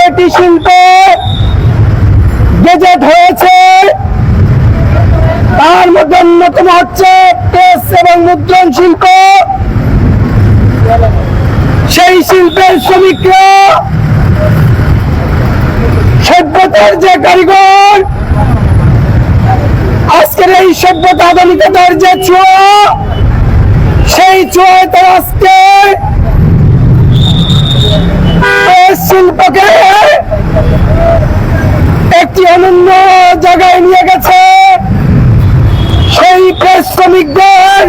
কয়টি শিল্প গেজেট হয়েছে। তার মধ্যে অন্যতম হচ্ছে প্রেস এবং মুদ্রণ শিল্প। সেই শিল্পের শ্রমিকরা সভ্যতার যে কারিগর, আজকের এই সভ্যতা আধুনিকতার যে ছোঁয়া, সেই ছোঁয়ায় তারা আজকে শিল্পকে একটি অনন্য জায়গায় নিয়ে গেছে সেই প্রেস শ্রমিকদের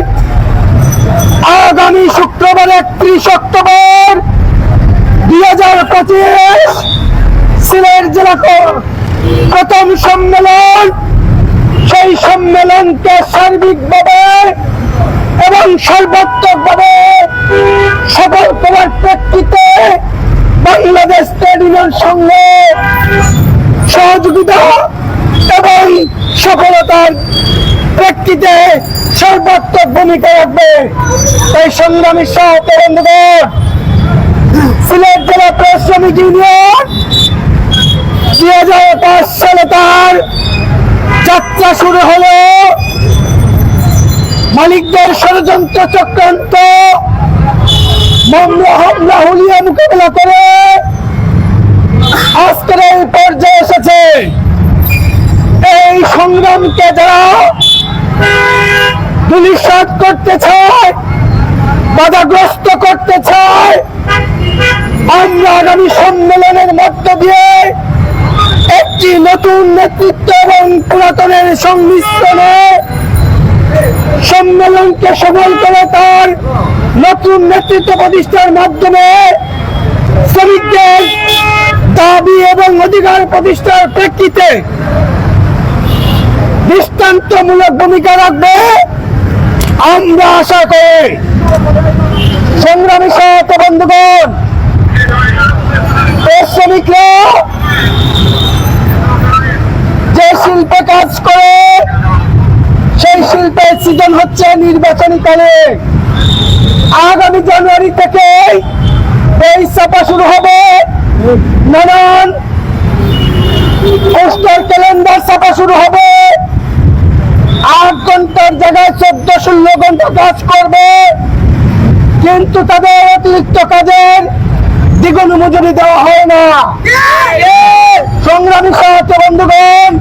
আগামী শুক্রবার একত্রিশ অক্টোবর দুই হাজার পঁচিশ সিলেট জেলা ক- প্রথম সম্মেলন সেই সম্মেলনকে সার্বিকভাবে এবং সর্বাত্মকভাবে সফল করার প্রেক্ষিতে বাংলাদেশ ট্রেড সঙ্গে সহযোগিতা এবং সফলতার প্রেক্ষিতে সর্বাত্মক ভূমিকা রাখবে। এই সংগ্রামী সহ বন্ধুগণ সিলেট জেলা প্রেস শ্রমিক ইউনিয়ন। দুই হাজার পাঁচ সালে তার যাত্রা শুরু হলো। মালিকদের ষড়যন্ত্র চক্রান্ত। মামলা হুলিয়া মোকাবেলা করে। আজকের এই পর্যায়ে এসেছে এই সংগ্রামকে যারা দুলিশাত করতে চায়, বাধাগ্রস্ত করতে চায়, আমরা আগামী সম্মেলনের মধ্য দিয়ে একটি নতুন নেতৃত্ব এবং পুরাতনের সংমিশ্রণে সম্মেলনকে সফল করে তার নতুন নেতৃত্ব প্রতিষ্ঠার মাধ্যমে শ্রমিকদের দাবি এবং অধিকার প্রতিষ্ঠার প্রেক্ষিতে দৃষ্টান্তমূলক ভূমিকা রাখবে আমরা আশা করি। সংগ্রামী সহায়ত বন্ধুগণ শ্রমিকরা যে শিল্পে কাজ করে শিল্পের সিজন হচ্ছে নির্বাচনী কালে। আগামী জানুয়ারি থেকে এই ছাপা শুরু হবে। নানান পোস্টার, ক্যালেন্ডার ছাপা শুরু হবে। আট ঘণ্টার জায়গায় চোদ্দ ষোলো ঘণ্টা কাজ করবে। কিন্তু তাদের অতিরিক্ত কাজের দ্বিগুণ মজুরি দেওয়া হয় না। সংগ্রামী সাহায্য বন্ধুগণ,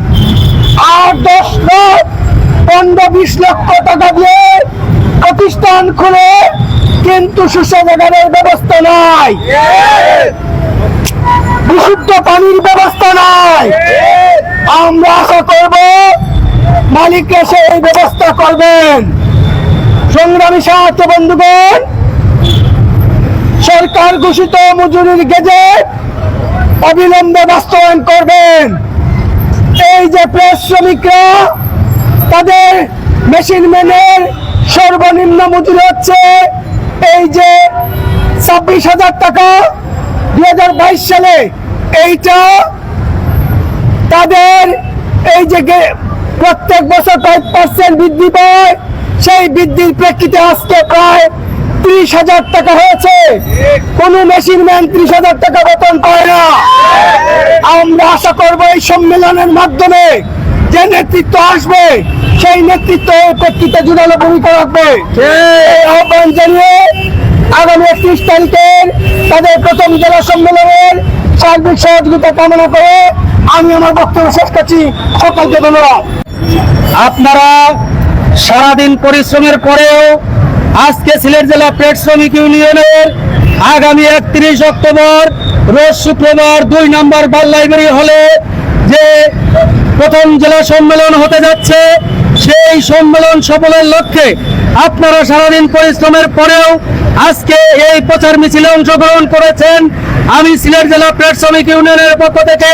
আট, দশ লাখ পনেরো বিশ লক্ষ টাকা দিয়ে প্রতিষ্ঠান খুলে, কিন্তু সুশাসনের ব্যবস্থা নাই। বিশুদ্ধ পানির ব্যবস্থা নাই। আমরা আশা করব মালিক এসে এই ব্যবস্থা করবেন। সংগ্রামী সাহায্য বন্ধুগণ, সরকার ঘোষিত মজুরির গেজেট অবিলম্বে বাস্তবায়ন করবেন। এই যে প্রেস শ্রমিকরা, তাদের মেশিন ম্যানের সর্বনিম্ন মজুরি হচ্ছে এই যে ছাব্বিশ হাজার টাকা। দুই হাজার বাইশ সালে এইটা তাদের এই যে প্রত্যেক বছর ফাইভ পার্সেন্ট বৃদ্ধি পায়। সেই বৃদ্ধির প্রেক্ষিতে আজকে প্রায় ত্রিশ হাজার টাকা হয়েছে। কোন মেশিন ম্যান ত্রিশ হাজার টাকা বেতন পায় না। আমরা আশা করব এই সম্মেলনের মাধ্যমে যে নেতৃত্ব আসবে, সেই নেতৃত্ব প্রেক্ষিতে জুড়ালো ভূমিকা রাখবে। আহ্বান জানিয়ে আগামী একত্রিশ তারিখের তাদের প্রথম জেলা সম্মেলনের সার্বিক সহযোগিতা কামনা করে আমি আমার বক্তব্য শেষ করছি। সকলকে ধন্যবাদ। আপনারা সারাদিন পরিশ্রমের পরেও আজকে সিলেট জেলা পেট শ্রমিক ইউনিয়নের আগামী একত্রিশ অক্টোবর, রোজ শুক্রবার দুই নম্বর বাল লাইব্রেরি হলে যে প্রথম জেলা সম্মেলন হতে যাচ্ছে, সেই সম্মেলন সফলের লক্ষ্যে আপনারা সারাদিন পরিশ্রমের পরেও আজকে এই প্রচার মিছিলে অংশগ্রহণ করেছেন। আমি সিলেট জেলা প্রেস শ্রমিক ইউনিয়নের পক্ষ থেকে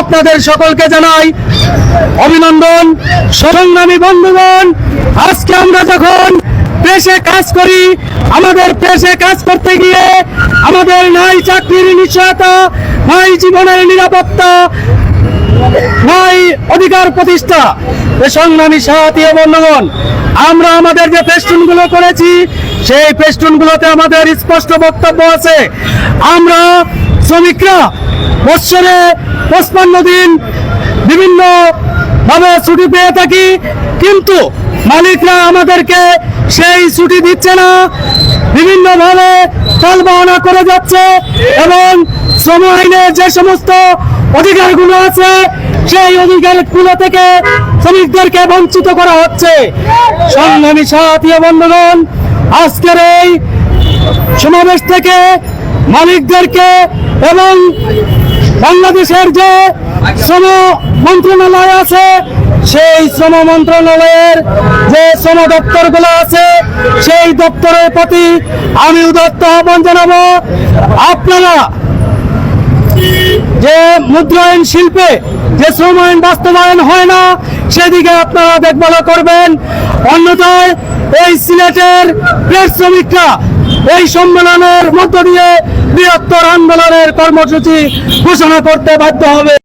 আপনাদের সকলকে জানাই অভিনন্দন। সংগ্রামী বন্ধুগণ, আজকে আমরা যখন প্রেসে কাজ করি, আমাদের প্রেসে কাজ করতে গিয়ে আমাদের নাই চাকরির নিশ্চয়তা, নাই জীবনের নিরাপত্তা নাই অধিকার প্রতিষ্ঠা। সংগ্রামী সাথী ও আমরা আমাদের যে ফেস্টুনগুলো করেছি, সেই ফেস্টুনগুলোতে আমাদের স্পষ্ট বক্তব্য আছে। আমরা শ্রমিকরা বৎসরে পঁচপান্ন দিন বিভিন্ন ভাবে ছুটি পেয়ে থাকি, কিন্তু মালিকরা আমাদেরকে সেই ছুটি দিচ্ছে না। বিভিন্নভাবে টালবাহনা করে যাচ্ছে এবং শ্রম আইনের যে সমস্ত অধিকারগুলো আছে, সেই অধিকারগুলো থেকে শ্রমিকদেরকে বঞ্চিত করা হচ্ছে। সংগ্রামী সাথী বন্ধুগণ, আজকের এই সমাবেশ থেকে মালিকদেরকে এবং বাংলাদেশের যে শ্রম মন্ত্রণালয় আছে, সেই শ্রম মন্ত্রণালয়ের যে শ্রম দপ্তরগুলো আছে, সেই দপ্তরের প্রতি আমি উদত্ত আহ্বান জানাব। আপনারা যে মুদ্রায়ন শিল্পে যে শ্রম আইন বাস্তবায়ন হয় না, সেদিকে আপনারা দেখভাল করবেন। অন্যথায় এই সিলেটের প্রেস শ্রমিকরা এই সম্মেলনের মধ্য দিয়ে বৃহত্তর আন্দোলনের কর্মসূচি ঘোষণা করতে বাধ্য হবে।